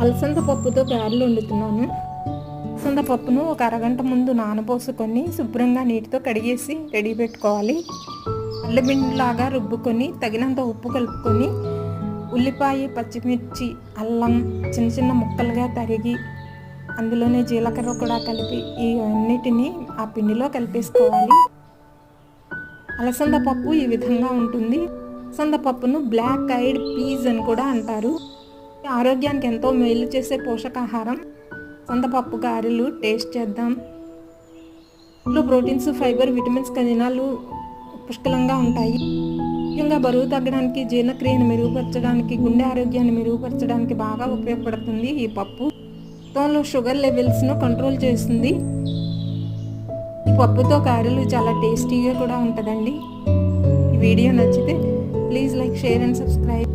అలసంద పప్పుతో గారెలు వండుతున్నాను. అలసంద పప్పును ఒక అరగంట ముందు నానబోసుకొని శుభ్రంగా నీటితో కడిగేసి రెడీ పెట్టుకోవాలి. అల్లబిండిలాగా రుబ్బుకొని తగినంత ఉప్పు కలుపుకొని ఉల్లిపాయ పచ్చిమిర్చి అల్లం చిన్న చిన్న ముక్కలుగా తరిగి అందులోనే జీలకర్ర కూడా కలిపి ఈ ఆ పిండిలో కలిపేసుకోవాలి. అలసంద పప్పు ఈ విధంగా ఉంటుంది. అలసంద పప్పును బ్లాక్ ఐడ్ పీజ్ అని కూడా అంటారు. ఆరోగ్యానికి ఎంతో మేలు చేసే పోషకాహారం అలసంద పప్పు గారెలు టేస్ట్ చేద్దాం. ఇందులో ప్రోటీన్స్ ఫైబర్ విటమిన్స్ ఖనిజాలు పుష్కలంగా ఉంటాయి. ముఖ్యంగా బరువు తగ్గడానికి జీర్ణక్రియను మెరుగుపరచడానికి గుండె ఆరోగ్యాన్ని మెరుగుపరచడానికి బాగా ఉపయోగపడుతుంది ఈ పప్పు. రక్తంలో షుగర్ లెవెల్స్ను కంట్రోల్ చేస్తుంది. ఈ పప్పుతో కారెలు చాలా టేస్టీగా కూడా ఉంటుందండి. ఈ వీడియో నచ్చితే please like share and subscribe